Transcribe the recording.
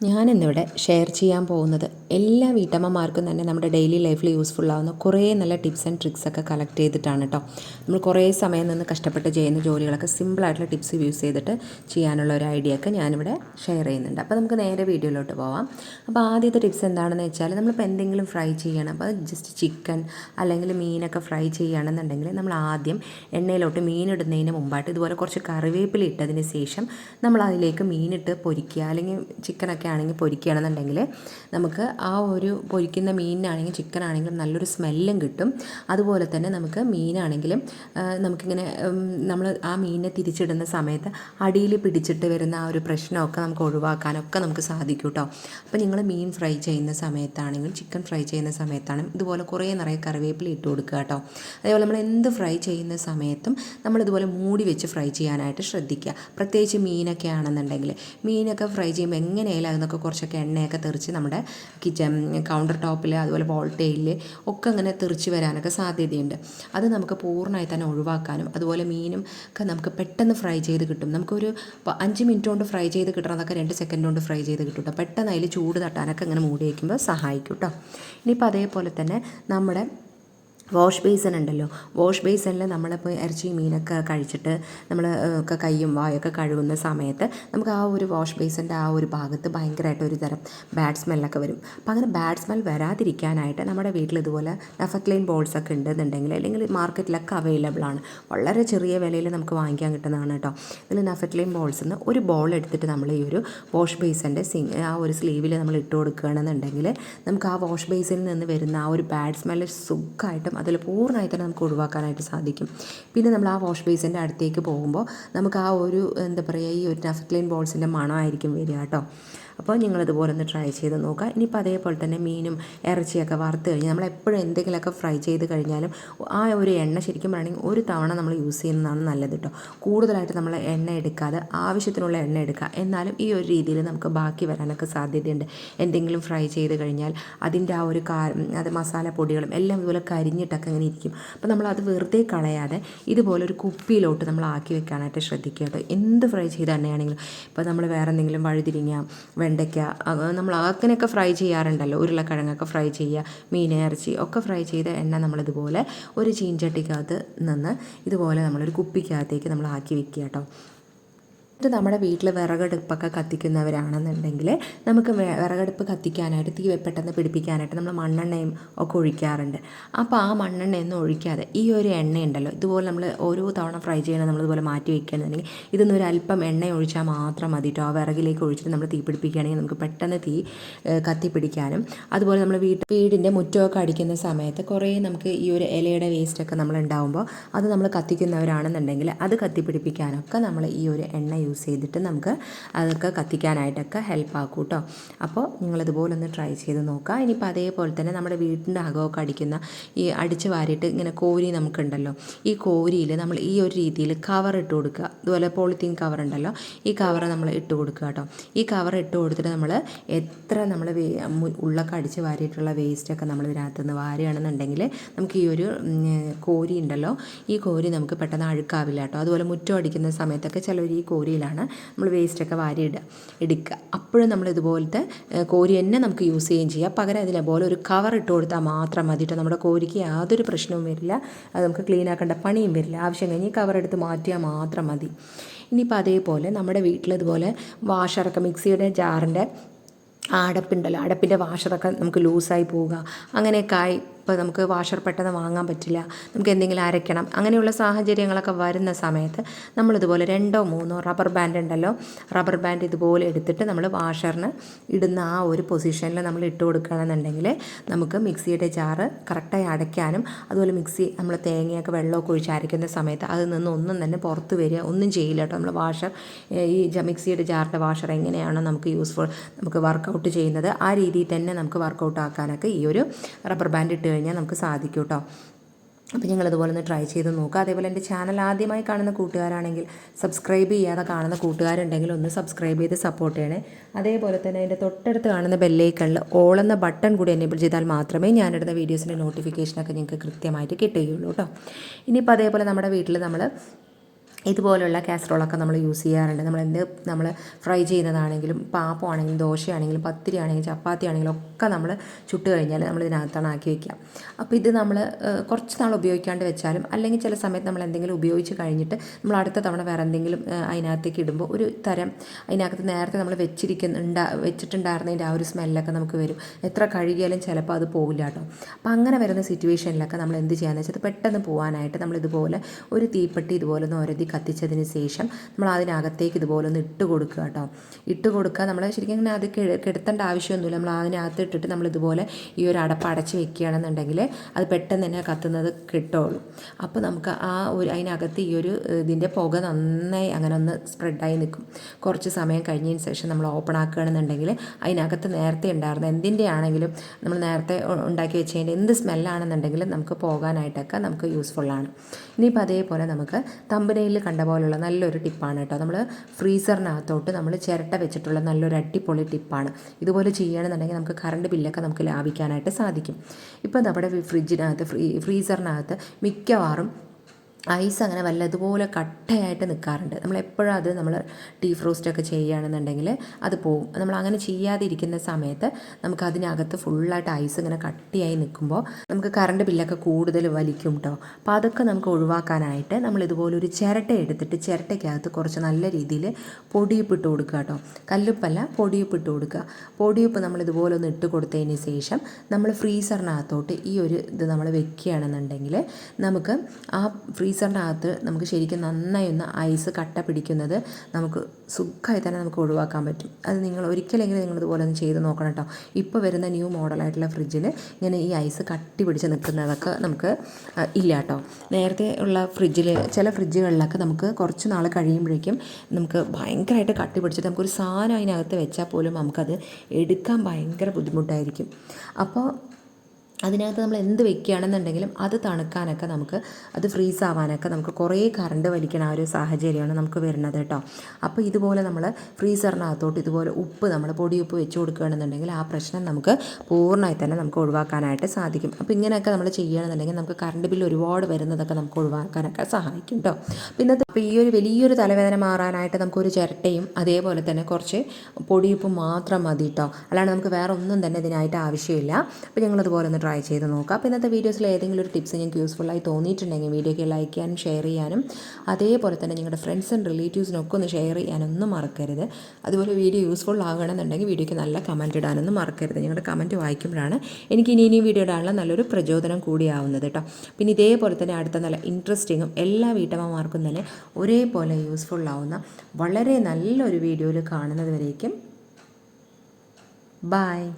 ഞാനിന്നിവിടെ ഷെയർ ചെയ്യാൻ പോകുന്നത് എല്ലാ വീട്ടമ്മമാർക്കും തന്നെ നമ്മുടെ ഡെയിലി ലൈഫിൽ യൂസ്ഫുൾ ആവുന്ന കുറേ നല്ല ടിപ്സ് ആൻഡ് ട്രിക്സ് ഒക്കെ കളക്ട് ചെയ്തിട്ടാണ് കേട്ടോ നമ്മൾ കുറേ സമയം നിന്ന് കഷ്ടപ്പെട്ട് ചെയ്യുന്ന ജോലികളൊക്കെ സിമ്പിളായിട്ടുള്ള ടിപ്സ് യൂസ് ചെയ്തിട്ട് ചെയ്യാനുള്ള ഒരു ഐഡിയ ഒക്കെ ഞാനിവിടെ ഷെയർ ചെയ്യുന്നുണ്ട്. അപ്പോൾ നമുക്ക് നേരെ വീഡിയോയിലോട്ട് പോവാം. അപ്പോൾ ആദ്യത്തെ ടിപ്സ് എന്താണെന്ന് വെച്ചാൽ നമ്മളിപ്പോൾ എന്തെങ്കിലും ഫ്രൈ ചെയ്യണം. അപ്പോൾ ജസ്റ്റ് ചിക്കൻ അല്ലെങ്കിൽ മീനൊക്കെ ഫ്രൈ ചെയ്യുകയാണെന്നുണ്ടെങ്കിൽ നമ്മൾ ആദ്യം എണ്ണയിലോട്ട് മീനിടുന്നതിന് മുമ്പായിട്ട് ഇതുപോലെ കുറച്ച് കറിവേപ്പില ഇട്ടതിന് ശേഷം നമ്മൾ അതിലേക്ക് മീനിട്ട് പൊരിക്കുക അല്ലെങ്കിൽ ചിക്കനൊക്കെ ആണെങ്കിൽ പൊരിക്കുകയാണെന്നുണ്ടെങ്കിൽ നമുക്ക് ആ ഒരു പൊരിക്കുന്ന മീനിനാണെങ്കിലും ചിക്കൻ ആണെങ്കിലും നല്ലൊരു സ്മെല്ലും കിട്ടും. അതുപോലെ തന്നെ നമുക്ക് മീനാണെങ്കിലും നമുക്കിങ്ങനെ നമ്മൾ ആ മീനിനെ തിരിച്ചിടുന്ന സമയത്ത് അടിയിൽ പിടിച്ചിട്ട് വരുന്ന ആ ഒരു പ്രശ്നമൊക്കെ നമുക്ക് ഒഴിവാക്കാനൊക്കെ നമുക്ക് സാധിക്കും കേട്ടോ. അപ്പോൾ നിങ്ങൾ മീൻ ഫ്രൈ ചെയ്യുന്ന സമയത്താണെങ്കിലും ചിക്കൻ ഫ്രൈ ചെയ്യുന്ന സമയത്താണെങ്കിലും ഇതുപോലെ കുറേ നിറയെ കറിവേപ്പില ഇട്ട് കൊടുക്കുക കേട്ടോ. അതേപോലെ നമ്മൾ എന്ത് ഫ്രൈ ചെയ്യുന്ന സമയത്തും നമ്മളിതുപോലെ മൂടി വെച്ച് ഫ്രൈ ചെയ്യാനായിട്ട് ശ്രദ്ധിക്കുക. പ്രത്യേകിച്ച് മീനൊക്കെ ആണെന്നുണ്ടെങ്കിൽ മീനൊക്കെ ഫ്രൈ ചെയ്യുമ്പോൾ എങ്ങനെയായാലും അതിനൊക്കെ കുറച്ചൊക്കെ എണ്ണയൊക്കെ തെറിച്ച് നമ്മുടെ കിച്ചൺ കൗണ്ടർ ടോപ്പിൽ അതുപോലെ വോൾട്ടേജിൽ ഒക്കെ അങ്ങനെ തെറിച്ച് വരാനൊക്കെ സാധ്യതയുണ്ട്. അത് നമുക്ക് പൂർണമായി തന്നെ ഒഴിവാക്കാനും അതുപോലെ മീനും ഒക്കെ നമുക്ക് പെട്ടെന്ന് ഫ്രൈ ചെയ്ത് കിട്ടും. നമുക്കൊരു അഞ്ച് മിനിറ്റ് കൊണ്ട് ഫ്രൈ ചെയ്ത് കിട്ടണതൊക്കെ രണ്ട് സെക്കൻഡ് കൊണ്ട് ഫ്രൈ ചെയ്ത് കിട്ടും കേട്ടോ പെട്ടെന്ന് അതിൽ ചൂട് തട്ടാനൊക്കെ അങ്ങനെ മൂടി വയ്ക്കുമ്പോൾ സഹായിക്കും കേട്ടോ ഇനിയിപ്പോൾ അതേപോലെ തന്നെ നമ്മുടെ വാഷ് ബേസൺ ഉണ്ടല്ലോ. വാഷ് ബേസണിൽ നമ്മളിപ്പോൾ ഇറച്ചി മീനൊക്കെ കഴിച്ചിട്ട് നമ്മൾ ഒക്കെ കൈയും വായൊക്കെ കഴുകുന്ന സമയത്ത് നമുക്ക് ആ ഒരു വാഷ് ബേസിന്റെ ആ ഒരു ഭാഗത്ത് ഭയങ്കരമായിട്ട് ഒരു തരം ബാഡ് സ്മെല്ലൊക്കെ വരും. അപ്പോൾ അങ്ങനെ ബാഡ് സ്മെൽ വരാതിരിക്കാനായിട്ട് നമ്മുടെ വീട്ടിൽ ഇതുപോലെ നഫക്ലൈൻ ബോൾസ് ഒക്കെ ഉണ്ടെന്നുണ്ടെങ്കിൽ അല്ലെങ്കിൽ മാർക്കറ്റിലൊക്കെ അവൈലബിൾ ആണ്. വളരെ ചെറിയ വിലയിൽ നമുക്ക് വാങ്ങിക്കാൻ കിട്ടുന്നതാണ് കേട്ടോ. ഇതിൽ നഫക്ലൈൻ ബോൾസ് നിന്ന് ഒരു ബോൾ എടുത്തിട്ട് നമ്മൾ ഈ ഒരു വാഷ് ബേസിന്റെ സി ആ ഒരു സ്ലീവിൽ നമ്മൾ ഇട്ട് കൊടുക്കുകയാണെന്നുണ്ടെങ്കിൽ നമുക്ക് ആ വാഷ് ബേസിൽ നിന്ന് വരുന്ന ആ ഒരു ബാഡ് സ്മെല്ല് സുഖമായിട്ടും അതിൽ പൂർണമായിട്ട് തന്നെ നമുക്ക് ഒഴിവാക്കാനായിട്ട് സാധിക്കും. പിന്നെ നമ്മൾ ആ വാഷ് ബേസിന്റെ അടുത്തേക്ക് പോകുമ്പോൾ നമുക്ക് ആ ഒരു എന്താ പറയുക ഈ ഒരു നഫ്ക്ലീൻ ബോൾസിന്റെ മണമായിരിക്കും വരിക കേട്ടോ. അപ്പോൾ നിങ്ങളിതുപോലെ ഒന്ന് ട്രൈ ചെയ്ത് നോക്കുക. ഇനിയിപ്പോൾ അതേപോലെ തന്നെ മീനും ഇറച്ചിയൊക്കെ വറുത്ത് കഴിഞ്ഞാൽ നമ്മൾ എപ്പോഴും എന്തെങ്കിലുമൊക്കെ ഫ്രൈ ചെയ്ത് കഴിഞ്ഞാലും ആ ഒരു എണ്ണ ശരിക്കും പറയുകയാണെങ്കിൽ ഒരു തവണ നമ്മൾ യൂസ് ചെയ്യുന്നതാണ് നല്ലത് കേട്ടോ കൂടുതലായിട്ട് നമ്മൾ എണ്ണ എടുക്കാതെ ആവശ്യത്തിനുള്ള എണ്ണ എടുക്കുക. എന്നാലും ഈ ഒരു രീതിയിൽ നമുക്ക് ബാക്കി വരാനൊക്കെ സാധ്യതയുണ്ട്. എന്തെങ്കിലും ഫ്രൈ ചെയ്ത് കഴിഞ്ഞാൽ അതിന്റെ ആ ഒരു കാ അത് മസാല പൊടികളും എല്ലാം ഇതുപോലെ കരിഞ്ഞിട്ടൊക്കെ അങ്ങനെ ഇരിക്കും. അപ്പോൾ നമ്മൾ അത് വെറുതെ കളയാതെ ഇതുപോലെ ഒരു കുപ്പിയിലോട്ട് നമ്മൾ ആക്കി വെക്കാനായിട്ട് ശ്രദ്ധിക്കുക കേട്ടോ എന്ത് ഫ്രൈ ചെയ്ത എണ്ണയാണെങ്കിലും. ഇപ്പോൾ നമ്മൾ വേറെ എന്തെങ്കിലും വഴുതിരിങ്ങ വെണ്ടയ്ക്ക നമ്മൾ അങ്ങനെയൊക്കെ ഫ്രൈ ചെയ്യാറുണ്ടല്ലോ ഉരുളക്കിഴങ്ങൊക്കെ ഫ്രൈ ചെയ്യുക മീൻ ഇറച്ചി ഒക്കെ ഫ്രൈ ചെയ്ത എണ്ണ നമ്മളിതുപോലെ ഒരു ചീഞ്ചട്ടിക്കകത്ത് നിന്ന് ഇതുപോലെ നമ്മളൊരു കുപ്പിക്കകത്തേക്ക് നമ്മൾ ആക്കി വെക്കുക കേട്ടോ. നമ്മുടെ വീട്ടിൽ വിറകടുപ്പൊക്കെ കത്തിക്കുന്നവരാണെന്നുണ്ടെങ്കിൽ നമുക്ക് വിറകടുപ്പ് കത്തിക്കാനായിട്ട് തീ പെട്ടെന്ന് പിടിപ്പിക്കാനായിട്ട് നമ്മൾ മണ്ണെണ്ണയും ഒക്കെ ഒഴിക്കാറുണ്ട്. അപ്പോൾ ആ മണ്ണെണ്ണയൊന്നും ഒഴിക്കാതെ ഈ ഒരു എണ്ണ ഉണ്ടല്ലോ ഇതുപോലെ നമ്മൾ ഓരോ തവണ ഫ്രൈ ചെയ്യണം നമ്മളിതുപോലെ മാറ്റി വയ്ക്കുകയാണെന്നുണ്ടെങ്കിൽ ഇതൊന്നും ഒരു അല്പം എണ്ണ ഒഴിച്ചാൽ മാത്രം മതി കേട്ടോ ആ വിറകിലേക്ക് ഒഴിച്ചിട്ട് നമ്മൾ തീ പിടിപ്പിക്കുകയാണെങ്കിൽ നമുക്ക് പെട്ടെന്ന് തീ കത്തിപ്പിടിക്കാനും അതുപോലെ നമ്മൾ വീട്ട് വീടിന്റെ മുറ്റമൊക്കെ അടിക്കുന്ന സമയത്ത് കുറേ നമുക്ക് ഈ ഒരു ഇലയുടെ വേസ്റ്റൊക്കെ നമ്മൾ ഉണ്ടാവുമ്പോൾ അത് നമ്മൾ കത്തിക്കുന്നവരാണെന്നുണ്ടെങ്കിൽ അത് കത്തിപ്പിടിപ്പിക്കാനൊക്കെ നമ്മൾ ഈ ഒരു എണ്ണ യൂസ് ചെയ്തിട്ട് നമുക്ക് അതൊക്കെ കത്തിക്കാനായിട്ടൊക്കെ ഹെൽപ്പ് ആക്കും കേട്ടോ അപ്പോൾ നിങ്ങളിതുപോലെ ഒന്ന് ട്രൈ ചെയ്ത് നോക്കുക ഇനിയിപ്പോൾ അതേപോലെ തന്നെ നമ്മുടെ വീടിന്റെ അകമൊക്കെ അടിക്കുന്ന ഈ അടിച്ച് വാരിയിട്ട് ഇങ്ങനെ കോരി നമുക്കുണ്ടല്ലോ. ഈ കോരിയിൽ നമ്മൾ ഈ ഒരു രീതിയിൽ കവർ ഇട്ട് കൊടുക്കുക. അതുപോലെ പോളിത്തീൻ കവർ ഉണ്ടല്ലോ. ഈ കവർ നമ്മൾ ഇട്ട് കൊടുക്കുക കേട്ടോ ഈ കവർ ഇട്ട് കൊടുത്തിട്ട് നമ്മൾ എത്ര നമ്മൾ ഉള്ളൊക്കെ അടിച്ച് വാരിയിട്ടുള്ള വേസ്റ്റൊക്കെ നമ്മൾ ഇതിനകത്ത് നിന്ന് വാരുകയാണെന്നുണ്ടെങ്കിൽ നമുക്ക് ഈ ഒരു കോരി ഉണ്ടല്ലോ. ഈ കോരി നമുക്ക് പെട്ടെന്ന് അഴുക്കാവില്ല കേട്ടോ അതുപോലെ മുറ്റം അടിക്കുന്ന സമയത്തൊക്കെ ചിലർ ഈ കോരി കോരിയിലാണ് നമ്മൾ വേസ്റ്റൊക്കെ വാരി ഇടുക എടുക്കുക അപ്പോഴും നമ്മൾ ഇതുപോലത്തെ കോരി തന്നെ നമുക്ക് യൂസ് ചെയ്യുകയും ചെയ്യാം. പകരം അതിനെ പോലെ ഒരു കവർ ഇട്ട് കൊടുത്താൽ മാത്രം മതി കേട്ടോ നമ്മുടെ കോരിക്ക് യാതൊരു പ്രശ്നവും വരില്ല. അത് നമുക്ക് ക്ലീൻ ആക്കേണ്ട പണിയും വരില്ല. ആവശ്യം കഴിഞ്ഞ് കവർ എടുത്ത് മാറ്റിയാൽ മാത്രം മതി. ഇനിയിപ്പോൾ അതേപോലെ നമ്മുടെ വീട്ടിൽ ഇതുപോലെ വാഷറൊക്കെ മിക്സിയുടെ ജാറിന്റെ അടപ്പുണ്ടല്ലോ അടപ്പിന്റെ വാഷറൊക്കെ നമുക്ക് ലൂസായി പോവുക. അങ്ങനെയൊക്കെ ആയി ഇപ്പോൾ നമുക്ക് വാഷർ പെട്ടെന്ന് വാങ്ങാൻ പറ്റില്ല. നമുക്ക് എന്തെങ്കിലും അരയ്ക്കണം. അങ്ങനെയുള്ള സാഹചര്യങ്ങളൊക്കെ വരുന്ന സമയത്ത് നമ്മളിതുപോലെ രണ്ടോ മൂന്നോ റബ്ബർ ബാൻഡ് ഉണ്ടല്ലോ. റബ്ബർ ബാൻഡ് ഇതുപോലെ എടുത്തിട്ട് നമ്മൾ വാഷറിന് ഇടുന്ന ആ ഒരു പൊസിഷനിൽ നമ്മൾ ഇട്ട് കൊടുക്കുകയാണെന്നുണ്ടെങ്കിൽ നമുക്ക് മിക്സിയുടെ ജാറ് കറക്റ്റായി അടയ്ക്കാനും അതുപോലെ മിക്സി നമ്മൾ തേങ്ങയൊക്കെ വെള്ളമൊക്കെ ഒഴിച്ച് അരയ്ക്കുന്ന സമയത്ത് അതിൽ നിന്ന് ഒന്നും തന്നെ പുറത്ത് വരിക ഒന്നും ചെയ്യില്ല കേട്ടോ. നമ്മൾ വാഷർ ഈ മിക്സിയുടെ ജാറിന്റെ വാഷർ എങ്ങനെയാണോ നമുക്ക് യൂസ്ഫുൾ നമുക്ക് വർക്കൗട്ട് ചെയ്യുന്നത് ആ രീതിയിൽ തന്നെ നമുക്ക് വർക്കൗട്ട് ആക്കാനൊക്കെ ഈ ഒരു റബ്ബർ ബാൻഡ് ഇട്ട് കഴിഞ്ഞാൽ നമുക്ക് സാധിക്കും കേട്ടോ അപ്പോൾ നിങ്ങൾ അതുപോലെ ഒന്ന് ട്രൈ ചെയ്ത് നോക്കുക അതേപോലെ എന്റെ ചാനൽ ആദ്യമായി കാണുന്ന കൂട്ടുകാരാണെങ്കിൽ സബ്സ്ക്രൈബ് ചെയ്യാതെ കാണുന്ന കൂട്ടുകാരുണ്ടെങ്കിൽ ഒന്ന് സബ്സ്ക്രൈബ് ചെയ്ത് സപ്പോർട്ട് ചെയ്യണേ. അതേപോലെ തന്നെ എന്റെ തൊട്ടടുത്ത് കാണുന്ന ബെല്ലൈക്കണിൽ ഓൾ എന്ന ബട്ടൺ കൂടി എനേബിൾ ചെയ്താൽ മാത്രമേ ഞാനിടുന്ന വീഡിയോസിന്റെ നോട്ടിഫിക്കേഷനൊക്കെ നിങ്ങൾക്ക് കൃത്യമായിട്ട് കിട്ടുകയുള്ളൂ കേട്ടോ ഇനിയിപ്പോൾ അതേപോലെ നമ്മുടെ വീട്ടിൽ നമ്മൾ ഇതുപോലുള്ള കാസറോളൊക്കെ നമ്മൾ യൂസ് ചെയ്യാറുണ്ട്. നമ്മൾ എന്ത് നമ്മൾ ഫ്രൈ ചെയ്യുന്നതാണെങ്കിലും പാപ്പമാണെങ്കിലും ദോശയാണെങ്കിലും പത്തിരി ആണെങ്കിലും ചപ്പാത്തി ആണെങ്കിലും ഒക്കെ നമ്മൾ ചുട്ട് കഴിഞ്ഞാൽ നമ്മൾ ഇതിനകത്താണ് ആക്കി വയ്ക്കുക അപ്പോൾ ഇത് നമ്മൾ കുറച്ച് നാൾ ഉപയോഗിക്കാണ്ട് വെച്ചാലും അല്ലെങ്കിൽ ചില സമയത്ത് നമ്മൾ എന്തെങ്കിലും ഉപയോഗിച്ച് കഴിഞ്ഞിട്ട് നമ്മൾ അടുത്ത തവണ വേറെ എന്തെങ്കിലും അതിനകത്തേക്ക് ഇടുമ്പോൾ ഒരു തരം അതിനകത്ത് നേരത്തെ നമ്മൾ വെച്ചിരിക്കുന്ന ഉണ്ടാ വെച്ചിട്ടുണ്ടായിരുന്നതിന്റെ ആ ഒരു സ്മെല്ലൊക്കെ നമുക്ക് വരും. എത്ര കഴുകിയാലും ചിലപ്പോൾ അത് പോകില്ല കേട്ടോ. അപ്പോൾ അങ്ങനെ വരുന്ന സിറ്റുവേഷനിലൊക്കെ നമ്മൾ എന്ത് ചെയ്യാന്ന് വെച്ചാൽ പെട്ടെന്ന് പോകാനായിട്ട് നമ്മൾ ഇതുപോലെ ഒരു തീപ്പെട്ടി ഇതുപോലെ ഒന്ന് ഒരതി കത്തിച്ചതിന് ശേഷം നമ്മൾ അതിനകത്തേക്ക് ഇതുപോലെ ഒന്ന് ഇട്ട് കൊടുക്കുക കേട്ടോ. ഇട്ട് കൊടുക്കുക. നമ്മൾ ശരിക്കും അങ്ങനെ അത് കിടത്തേണ്ട ആവശ്യമൊന്നുമില്ല. നമ്മൾ അതിനകത്ത് ഇട്ടിട്ട് നമ്മൾ ഇതുപോലെ ഈ ഒരു അടപ്പ് അടച്ച് വെക്കുകയാണെന്നുണ്ടെങ്കിൽ അത് പെട്ടെന്ന് തന്നെ കത്തുന്നത് കിട്ടുള്ളൂ. അപ്പോൾ നമുക്ക് ആ ഒരു അതിനകത്ത് ഈ ഒരു ഇതിന്റെ പുക നന്നായി അങ്ങനെ ഒന്ന് സ്പ്രെഡായി നിൽക്കും. കുറച്ച് സമയം കഴിഞ്ഞതിന് ശേഷം നമ്മൾ ഓപ്പൺ ആക്കുകയാണെന്നുണ്ടെങ്കിൽ അതിനകത്ത് നേരത്തെ ഉണ്ടായിരുന്ന എന്തിന്റെ ആണെങ്കിലും നമ്മൾ നേരത്തെ ഉണ്ടാക്കി വെച്ചതിന്റെ എന്ത് സ്മെല്ലാണെന്നുണ്ടെങ്കിലും നമുക്ക് പോകാനായിട്ടൊക്കെ നമുക്ക് യൂസ്ഫുള്ളാണ്. ഇനിയിപ്പോൾ അതേപോലെ നമുക്ക് തമ്പനയിൽ കണ്ട പോലുള്ള നല്ലൊരു ടിപ്പാണ് കേട്ടോ. നമ്മൾ ഫ്രീസറിനകത്തോട്ട് നമ്മൾ ചിരട്ട വെച്ചിട്ടുള്ള നല്ലൊരു അടിപൊളി ടിപ്പാണ്. ഇതുപോലെ ചെയ്യുകയാണെന്നുണ്ടെങ്കിൽ നമുക്ക് കറണ്ട് ബില്ലൊക്കെ നമുക്ക് ലാഭിക്കാനായിട്ട് സാധിക്കും. ഇപ്പോൾ നമ്മുടെ ഫ്രിഡ്ജിനകത്ത് ഫ്രീ ഫ്രീസറിനകത്ത് മിക്കവാറും ഐസ് അങ്ങനെ വല്ലതുപോലെ കട്ടയായിട്ട് നിൽക്കാറുണ്ട് നമ്മൾ എപ്പോഴും അത് നമ്മൾ ടീ ഫ്രോസ്റ്റൊക്കെ ചെയ്യുകയാണെന്നുണ്ടെങ്കിൽ അത് പോവും. നമ്മൾ അങ്ങനെ ചെയ്യാതിരിക്കുന്ന സമയത്ത് നമുക്ക് അതിനകത്ത് ഫുള്ളായിട്ട് ഐസ് ഇങ്ങനെ കട്ടിയായി നിൽക്കുമ്പോൾ നമുക്ക് കറണ്ട് ബില്ലൊക്കെ കൂടുതൽ വലിക്കും കേട്ടോ അപ്പോൾ അതൊക്കെ നമുക്ക് ഒഴിവാക്കാനായിട്ട് നമ്മൾ ഇതുപോലെ ഒരു ചിരട്ട എടുത്തിട്ട് ചിരട്ടയ്ക്കകത്ത് കുറച്ച് നല്ല രീതിയിൽ പൊടിയുപ്പ് ഇട്ട് കൊടുക്കുക കേട്ടോ കല്ലുപ്പല്ല പൊടിയുപ്പ് ഇട്ട് കൊടുക്കുക. പൊടിയുപ്പ് നമ്മൾ ഇതുപോലെ ഒന്ന് ഇട്ട് കൊടുത്തതിന് ശേഷം നമ്മൾ ഫ്രീസറിനകത്തോട്ട് ഈ ഒരു ഇത് നമ്മൾ വെക്കുകയാണെന്നുണ്ടെങ്കിൽ നമുക്ക് ആ ഫ്രീസറിനകത്ത് നമുക്ക് ശരിക്കും നന്നായി ഒന്ന് ഐസ് കട്ട പിടിക്കുന്നത് നമുക്ക് സുഖമായി തന്നെ നമുക്ക് ഒഴിവാക്കാൻ പറ്റും. അത് നിങ്ങൾ ഒരിക്കലെങ്കിലും നിങ്ങൾ ഇതുപോലെ ഒന്ന് ചെയ്ത് നോക്കണം കേട്ടോ ഇപ്പോൾ വരുന്ന ന്യൂ മോഡലായിട്ടുള്ള ഫ്രിഡ്ജിൽ ഇങ്ങനെ ഈ ഐസ് കട്ടി പിടിച്ച് നിൽക്കുന്നതൊക്കെ നമുക്ക് ഇല്ല കേട്ടോ നേരത്തെ ഉള്ള ഫ്രിഡ്ജിൽ ചില ഫ്രിഡ്ജുകളിലൊക്കെ നമുക്ക് കുറച്ച് നാൾ കഴിയുമ്പോഴേക്കും നമുക്ക് ഭയങ്കരമായിട്ട് കട്ടി പിടിച്ചിട്ട് നമുക്കൊരു സാധനം അതിനകത്ത് വെച്ചാൽ പോലും നമുക്കത് എടുക്കാൻ ഭയങ്കര ബുദ്ധിമുട്ടായിരിക്കും. അപ്പോൾ അതിനകത്ത് നമ്മൾ എന്ത് വെക്കുകയാണെന്നുണ്ടെങ്കിലും അത് തണുക്കാനൊക്കെ നമുക്ക് അത് ഫ്രീസ് ആവാനൊക്കെ നമുക്ക് കുറേ കറണ്ട് വലിക്കണ ആ ഒരു സാഹചര്യമാണ് നമുക്ക് വരുന്നത് കേട്ടോ. അപ്പോൾ ഇതുപോലെ നമ്മൾ ഫ്രീസറിനകത്തോട്ട് ഇതുപോലെ ഉപ്പ് നമ്മൾ പൊടി ഉപ്പ് വെച്ച് കൊടുക്കുകയാണെന്നുണ്ടെങ്കിൽ ആ പ്രശ്നം നമുക്ക് പൂർണമായി തന്നെ നമുക്ക് ഒഴിവാക്കാനായിട്ട് സാധിക്കും. അപ്പോൾ ഇങ്ങനെയൊക്കെ നമ്മൾ ചെയ്യുകയാണെന്നുണ്ടെങ്കിൽ നമുക്ക് കറണ്ട് ബില്ല് ഒരുപാട് വരുന്നതൊക്കെ നമുക്ക് ഒഴിവാക്കാനൊക്കെ സഹായിക്കും കേട്ടോ. പിന്നെ അപ്പോൾ ഈ ഒരു വലിയൊരു തലവേദന മാറാനായിട്ട് നമുക്കൊരു ചിരട്ടയും അതേപോലെ തന്നെ കുറച്ച് പൊടിയുപ്പ് മാത്രം മതി കേട്ടോ. അല്ലാണ്ട് നമുക്ക് വേറെ ഒന്നും തന്നെ ഇതിനായിട്ട് ആവശ്യമില്ല. അപ്പോൾ ഞങ്ങളതുപോലെ ഒന്ന് ട്രൈ ചെയ്ത് നോക്കാം. അപ്പോൾ ഇന്നത്തെ വീഡിയോസിൽ ഏതെങ്കിലും ഒരു ടിപ്സ് നിങ്ങൾക്ക് യൂസ്ഫുള്ളായി തോന്നിയിട്ടുണ്ടെങ്കിൽ വീഡിയോയ്ക്ക് ലൈക്ക് ചെയ്യാനും ഷെയർ ചെയ്യാനും അതേപോലെ തന്നെ നിങ്ങളുടെ ഫ്രണ്ട്സ് ആൻഡ് റിലേറ്റീവ്സിനൊക്കെ ഒന്ന് ഷെയർ ചെയ്യാനൊന്നും മറക്കരുത്. അതുപോലെ വീഡിയോ യൂസ്ഫുൾ ആകണമെന്നുണ്ടെങ്കിൽ വീഡിയോയ്ക്ക് നല്ല കമന്റ് ഇടാനൊന്നും മറക്കരുത്. നിങ്ങളുടെ കമന്റ് വായിക്കുമ്പോഴാണ് എനിക്ക് ഇനി ഇനിയും വീഡിയോ ഇടാനുള്ള നല്ലൊരു പ്രചോദനം കൂടിയാവുന്നത് കേട്ടോ. പിന്നെ ഇതേപോലെ തന്നെ അടുത്ത നല്ല ഇൻട്രസ്റ്റിങ്ങും എല്ലാ വീട്ടമ്മമാർക്കും തന്നെ ഒരേപോലെ യൂസ്ഫുൾ ആവുന്ന വളരെ നല്ലൊരു വീഡിയോയിൽ കാണുന്നത് വരേക്കും. ബായ്